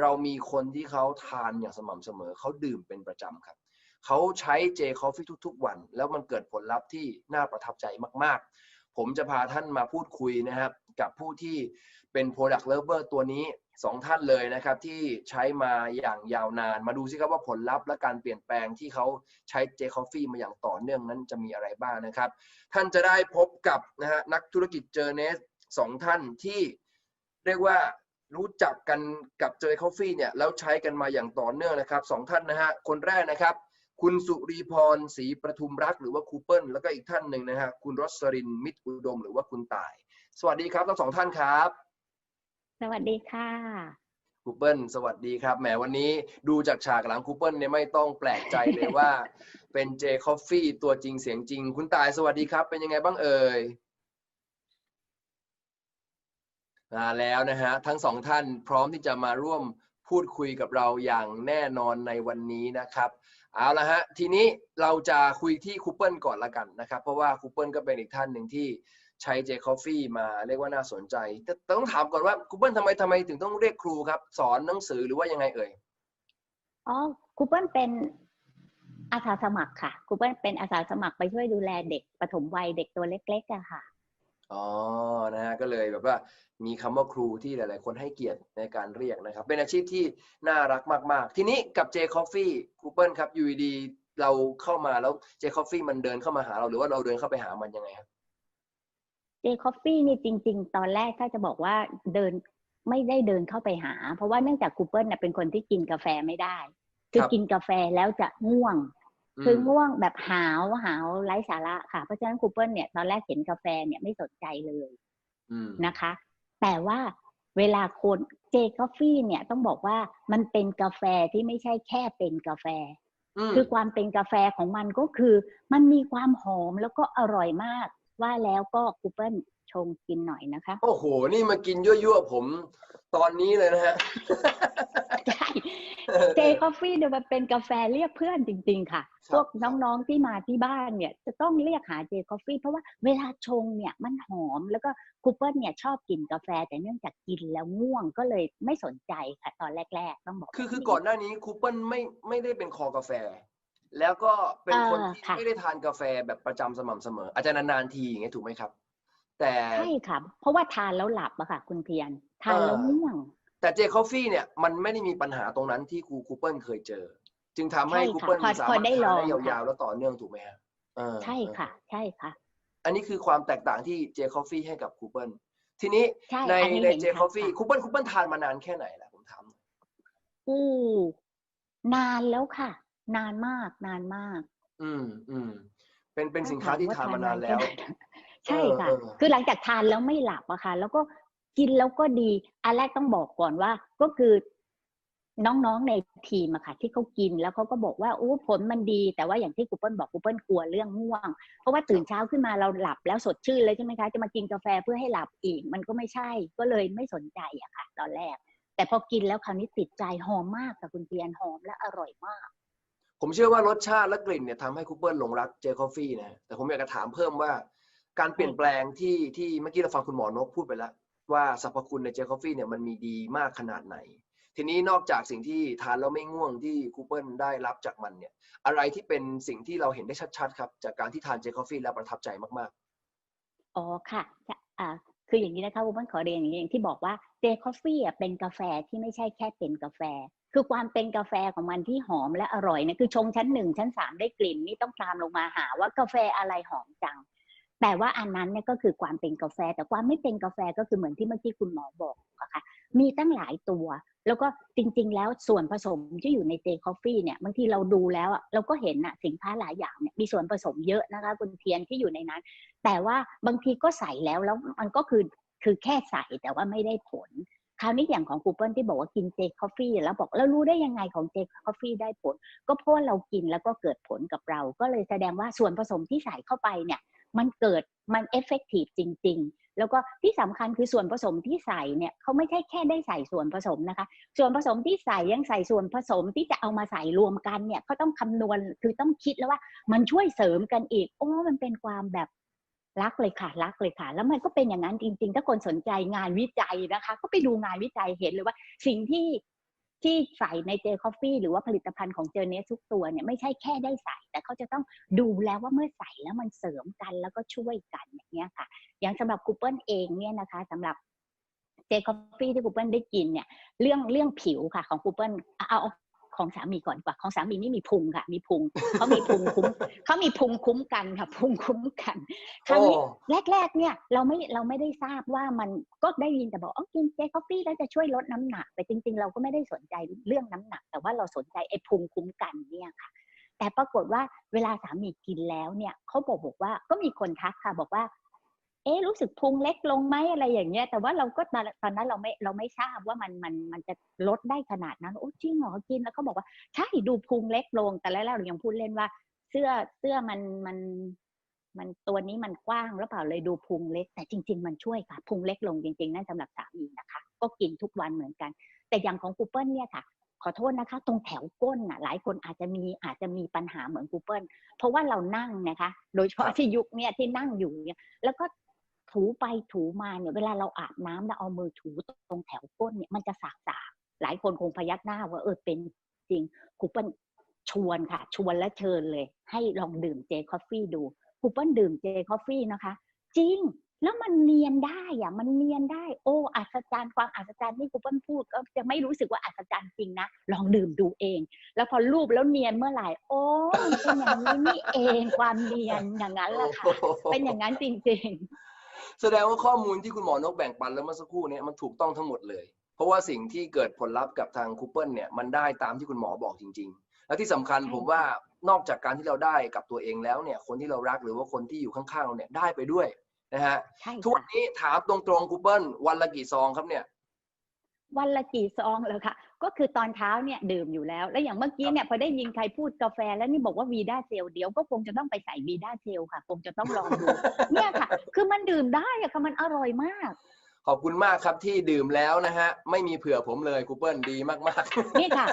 เรามีคนที่เขาทานอย่างสม่ำเสมอ เขาดื่มเป็นประจำครับ เขาใช้เจคอฟฟี่ทุก ๆ วัน แล้วมันเกิดผลลัพธ์ที่น่าประทับใจมาก ๆ ผมจะพาท่านมาพูดคุยนะครับ กับผู้ที่เป็น Product Lover ตัวนี้สองท่านเลยนะครับที่ใช้มาอย่างยาวนาน มาดูซิครับว่าผลลัพธ์และการเปลี่ยนแปลงที่เขาใช้เจคอฟฟี่มาอย่างต่อเนื่องนั้นจะมีอะไรบ้างนะครับ ท่านจะได้พบกับนะฮะนักธุรกิจเจอเนสสองท่านที่เรียกว่า รู้จักกันกับเจอคอฟฟี่เนี่ยแล้วใช้กันมาอย่างต่อเนื่องนะครับสองท่านนะฮะคนแรกนะครับ คุณสุรีพรศรีประทุมรักหรือว่าครูเปิลแล้วก็อีกท่านหนึ่งนะฮะคุณรสรินมิตรอุดม หรือว่าคุณต่าย สวัสดีครับทั้งสองท่านครับสวัสดีค่ะครูเปิลสวัสดีครับแหมวันนี้ดูจากฉากหลังครูเปิลเนี่ยไม่ต้องแปลกใจเลยว่า เป็นเจคอฟฟี่ตัวจริงเสียงจริง คุณต่ายสวัสดีครับ เป็นยังไงบ้างเอ่ย มาแล้วนะฮะทั้งสองท่านพร้อมที่จะมาร่วมพูดคุยกับเราอย่างแน่นอนในวันนี้นะครับเอาละฮะทีนี้เราจะคุยที่คูเปิลก่อนละกันนะครับ เพราะว่าคูเปิลก็เป็นอีกท่านหนึ่งที่ใช้เจคอฟฟี่มาเรียกว่าน่าสนใจแต่ต้องถามก่อนว่าคูเปิลทำไมทำไมถึงต้องเรียกครูครับ สอนหนังสือหรือว่ายังไงเอ่ยอ๋อคูเปิลเป็นอาสาสมัครค่ะครูเปิ้ลเป็นอาสาสมัครไปช่วยดูแลเด็กปฐมวัยเด็กตัวเล็กๆอะค่ะ อ๋อนะฮะก็เลยแบบว่ามีคำว่าครูที่หลาย ๆ คนให้เกียรติในการเรียกนะครับ เป็นอาชีพที่น่ารักมาก ๆ ทีนี้กับ J Coffee ครูเปิลครับอยู่ดีๆเราเข้ามาแล้ว J Coffee มันเดินเข้ามาหาเราหรือว่าเราเดินเข้าไปหามันยังไงครับเจคอฟฟี่นี่จริง ๆ ตอนแรกถ้าจะบอกว่าเดินไม่ได้เดินเข้าไปหา เพราะว่าเนื่องจากครูเปิลน่ะเป็นคนที่กินกาแฟไม่ได้ คือครับกินกาแฟแล้วจะง่วงอื คือมง่วงแบบหาวหาวไร้สาระค่ะ เพราะฉะนั้นครูเปิลเนี่ยตอนแรกเห็นกาแฟเนี่ยไม่สนใจเลยอืมนะคะ แต่ว่าเวลาคนเจคอฟฟี่เนี่ยต้องบอกว่ามันเป็นกาแฟที่ไม่ใช่แค่เป็นกาแฟอืมคือความเป็นกาแฟของมันก็คือ มันมีความหอมแล้วก็อร่อยมาก ว่าแล้วก็คูเปิลชงกินหน่อยนะคะ โอ้โห นี่มากินยั่วๆผมตอนนี้เลยนะฮะ ใช่เจคอฟฟี่เนี่ยมันเป็นกาแฟเรียกเพื่อนจริง ๆ ค่ะครับพวกน้องๆที่มาที่บ้านเนี่ย จะต้องเรียกหาเจคอฟฟี่เพราะว่าเวลาชงเนี่ยมันหอมแล้วก็คูเปิลเนี่ยชอบกินกาแฟแต่เนื่องจากกินแล้วง่วงก็เลยไม่สนใจค่ะ ตอนแรก ๆ ต้องบอก คือคือก่อนหน้านี้ครูเปิลไม่ไม่ได้เป็นคอกาแฟ แล้วก็เป็นคนเออที่ค่ะไม่ได้ทานกาแฟแบบประจำสม่ำเสมอ อาจจะนานๆทีอย่างเงี้ยถูกไหมครับ แต่ใช่ค่ะเพราะว่าทานแล้วหลับอะค่ะ คุณเพียรทานแล้วเออง่วง แต่เจคอฟฟี่เนี่ยมันไม่ได้มีปัญหาตรงนั้นที่ครูครูเปิลเคยเจอ จึงทำให้ใช่ครูค่ะเปิลพอสาพอมารถได้ทานลองได้ค่ะยาวๆแล้วต่อเนื่องถูกไหมฮะเออใช่ค่ะ ใช่ค่ะ อันนี้คือความแตกต่างที่เจคอฟฟี่ให้กับครูเปิลทีนี้ใช่ในอันนี้ในเห็นเจชัดคอฟฟี่ค่ะครูเปิลครูเปิลทานมานานแค่ไหนล่ะผมถามหน่อยอู้นานแล้วค่ะ นานมากนานมาก อืมอืมเป็นเป็นถ้สินค้าที่ทานมานานแล้วแค่ไหใช่ค่ะเออเออคือหลังจากทานแล้วไม่หลับอะค่ะ แล้วก็ กินแล้วก็ดีอันแรกต้องบอกก่อนว่า ก็คือน้องๆในทีมอะค่ะ ที่เขากินแล้วเขาก็บอกว่าโอ้ผลมันดี แต่ว่าอย่างที่กูเปิลบอกกูเปิลกลัวเรื่องง่วง เพราะว่าตื่นเช้าขึ้นมาเราหลับแล้วสดชื่นเลยใช่ไหมคะจะมากินกาแฟเพื่อให้หลับอีก มันก็ไม่ใช่ก็เลยไม่สนใจอะค่ะ ตอนแรก แต่พอกินแล้วคราวนี้ติดใจหอมมากค่ะคุณเตียนหอมและอร่อยมาก ผมเชื่อว่ารสชาติและกลิ่นเนี่ยทำให้ครูเปิลหลงรักเจคอฟฟี่นะแต่ผมอยากจะถามเพิ่มว่า การเปลี่ยนแปลงที่ที่เมื่อกี้เราฟังคุณหมอนกพูดไปแล้ว ว่าสรรพคุณในเจคอฟฟี่เนี่ยมันมีดีมากขนาดไหน ทีนี้นอกจากสิ่งที่ทานแล้วไม่ง่วงที่คูเปิลได้รับจากมันเนี่ย อะไรที่เป็นสิ่งที่เราเห็นได้ชัดๆครับ จากการที่ทานเจคอฟฟี่แล้วประทับใจมากๆอ๋อค่ะอ่าคืออย่างนี้นะคะวุ้นขอเรียนอย่างนี้อย่างที่บอกว่าเจคอฟฟี่เป็นกาแฟที่ไม่ใช่แค่เป็นกาแฟ คือความเป็นกาแฟของมันที่หอมและอร่อยเนี่ยคือชงชั้นหนึ่งชั้นสามได้กลิ่นนี่ต้องตามลงมาหาว่ากาแฟอะไรหอมจัง แต่ว่าอันนั้นเนี่ยก็คือความเป็นกาแฟ แต่ความไม่เป็นกาแฟก็คือเหมือนที่เมื่อกี้คุณหมอบอกอะค่ะมีตั้งหลายตัว แล้วก็จริง ๆ แล้วส่วนผสมที่อยู่ในเจคอฟฟี่เนี่ยบางทีเราดูแล้วอะเราก็เห็นอะสินค้าหลายอย่างเนี่ยมีส่วนผสมเยอะนะคะคุณเทียนที่อยู่ในนั้น แต่ว่าบางทีก็ใส่แล้วแล้วมันก็คือคือแค่ใส่แต่ว่าไม่ได้ผลคราวนี้อย่างของคูเปิลที่บอกว่ากินเจคอฟฟี่แล้วบอกแล้วรู้ได้ยังไงของเจคอฟฟี่ได้ผล ก็เพราะว่าเรากินแล้วก็เกิดผลกับเรา ก็เลยแสดงว่าส่วนผสมที่ใส่เข้าไปเนี่ย มันเกิดมันเอฟเฟกตีฟจริง ๆ แล้วก็ที่สำคัญคือส่วนผสมที่ใส่เนี่ยเขาไม่ใช่แค่ได้ใส่ส่วนผสมนะคะ ส่วนผสมที่ใส่ยังใส่ส่วนผสมที่จะเอามาใส่รวมกันเนี่ยเขาต้องคำนวณคือต้องคิดแล้วว่ามันช่วยเสริมกันอีกโอ้มันเป็นความแบบรักเลยค่ะรักเลยค่ะ แล้วมันก็เป็นอย่างนั้นจริง ๆ ถ้าคนสนใจงานวิจัยนะคะ ก็ไปดูงานวิจัยเห็นเลยว่า สิ่งที่ ที่ใส่ในเจคอฟฟี่หรือว่าผลิตภัณฑ์ของเจอเนสทุกตัวเนี่ยไม่ใช่แค่ได้ใส่ แต่เขาจะต้องดูแล้วว่าเมื่อใส่แล้วมันเสริมกันแล้วก็ช่วยกันอย่างเงี้ยค่ะ อย่างสำหรับกูเปิลเองเนี่ยนะคะสำหรับเจคอฟฟี่ที่กูเปิลได้กินเนี่ยเรื่องเรื่องผิวค่ะของกูเปิลเอา ของสามีก่อนดีกว่าของสามีนี่มีพุงค่ะ มีพุงเขามีพุงคุ้มเขามีพุงคุ้มกันค่ะ พุงคุ้มกันคราวนี้โอ้แรก ๆ เนี่ยเราไม่เราไม่ได้ทราบว่ามันก็ได้ยินแต่บอกอ๋อกินเจคอฟฟี่แล้วจะช่วยลดน้ำหนัก แต่จริง ๆ เราก็ไม่ได้สนใจเรื่องน้ำหนัก แต่ว่าเราสนใจไอ้พุงคุ้มกันเนี่ยค่ะ แต่ปรากฏว่าเวลาสามีกินแล้วเนี่ยเขาบอกบอกว่าก็มีคนทักค่ะบอกว่า เอ๊ะรู้สึกพุงเล็กลงไหมอะไรอย่างเงี้ย แต่ว่าเราก็ตอนตอนนั้นเราไม่เราไม่ทราบว่ามันมันมันจะลดได้ขนาดนั้นโอ้จริงเหรอกินแล้วก็บอกว่าใช่ดูพุงเล็กลง แต่แล้วเรายังพูดเล่นว่า เสื้อเสื้อมันมันมันตัวนี้มันกว้างแล้วเปล่าเลยดูพุงเล็ก แต่จริง ๆ มันช่วยค่ะพุงเล็กลงจริง ๆ นั่นสำหรับสามีนะคะ ก็กินทุกวันเหมือนกัน แต่อย่างของกูเปิลเนี่ยค่ะ ขอโทษนะคะ ตรงแถวก้นน่ะ หลายคนอาจจะมีอาจจะมีปัญหาเหมือนกูเปิลเพราะว่าเรานั่งนะคะ โดยเฉพาะที่ยุคเนี่ยที่นั่งอยู่เนี่ยแล้วก็ ถูไปถูมาเนี่ยเวลาเราอาบน้ำแล้วเอามือถูตรงแถวก้นเนี่ยมันจะสากๆหลายคนคงพยักหน้าว่าเออเป็นจริงกูเปิลชวนค่ะ ชวนและเชิญเลย ให้ลองดื่มเจคอฟฟี่ดูกูเปิลดื่มเจคอฟฟี่นะคะ จริงแล้วมันเนียนได้อะมันเนียนได้ โอ้อัศจรรย์ความอัศจรรย์ที่กูเปิ้ลพูดก็จะไม่รู้สึกว่าอัศจรรย์จริงนะลองดื่มดูเอง แล้วพอรูปแล้วเนียนเมื่อไหร่โอ้เป็นอย่างนี้นี่เองความเนียนอย่างนั้นแหละค่ะเป็นอย่างนั้นจริง แสดงว่าข้อมูลที่คุณหมอนกแบ่งปันแล้วเมื่อสักครู่เนี้มันถูกต้องทั้งหมดเลย เพราะว่าสิ่งที่เกิดผลลัพธ์กับทางคูเปิลเนี่ยมันได้ตามที่คุณหมอบอกจริง ๆ และที่สำคัญใช่ผมว่านอกจากการที่เราได้กับตัวเองแล้วเนี่ยคนที่เรารักหรือว่าคนที่อยู่ข้างๆเราเนี่ยได้ไปด้วยนะฮะๆใช่ทุกวันค่ะนี้ถามตรงๆคูเปิลวันละกี่ซองครับเนี่ยวันละกี่ซองเลยค่ะ ก็คือตอนเช้าเนี่ยดื่มอยู่แล้ว แล้วอย่างเมื่อกี้เนี่ยพอได้ยินใครพูดกาแฟแล้วนี่บอกว่าวีด้าเซลเดี๋ยวก็คงจะต้องไปใส่วีด้าเซลค่ะ คงจะต้องลองดูเนี่ยค่ะ คือมันดื่มได้อะค่ะมันอร่อยมากขอบคุณมากครับที่ดื่มแล้วนะฮะ ไม่มีเผื่อผมเลยคูเปิลดีมากๆ นี่ค่ะ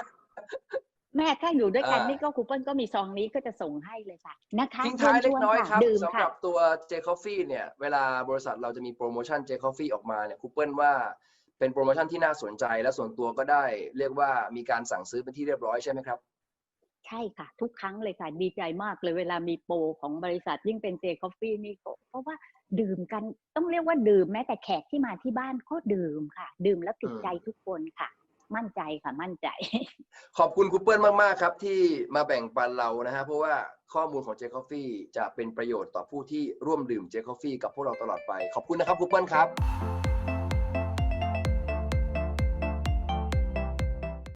แม่ถ้าอยู่ด้วยกันอ่านี่นี่ก็คูเปิลก็มีซองนี้ก็จะส่งให้เลยค่ะนะคะทิ้งท้ายเล็กน้อยครับดื่มสำหค่ะรับตัว J Coffee เนี่ย เวลาบริษัทเราจะมีโปรโมชั่น J Coffee ออกมาเนี่ยคูเปิลว่า เป็นโปรโมชั่นที่น่าสนใจและส่วนตัวก็ได้เรียกว่ามีการสั่งซื้อเป็นที่เรียบร้อยใช่ไหมครับ ใช่ค่ะ ทุกครั้งเลยค่ะ ดีใจมากเลยเวลามีโปรของบริษัทยิ่งเป็นเจคอฟฟี่นี่ก็เพราะว่าดื่มกันต้องเรียกว่าดื่มแม้แต่แขกที่มาที่บ้านก็ดื่มค่ะ ดื่มแล้วติดใจทุกคนค่ะ มั่นใจค่ะมั่นใจ ขอบคุณคูเปิลมากๆครับ ที่มาแบ่งปันเรานะฮะเพราะว่าข้อมูลของ J Coffee จะเป็นประโยชน์ต่อผู้ที่ร่วมดื่ม J Coffee กับพวกเราตลอดไป ขอบคุณนะครับคูเปิลครับ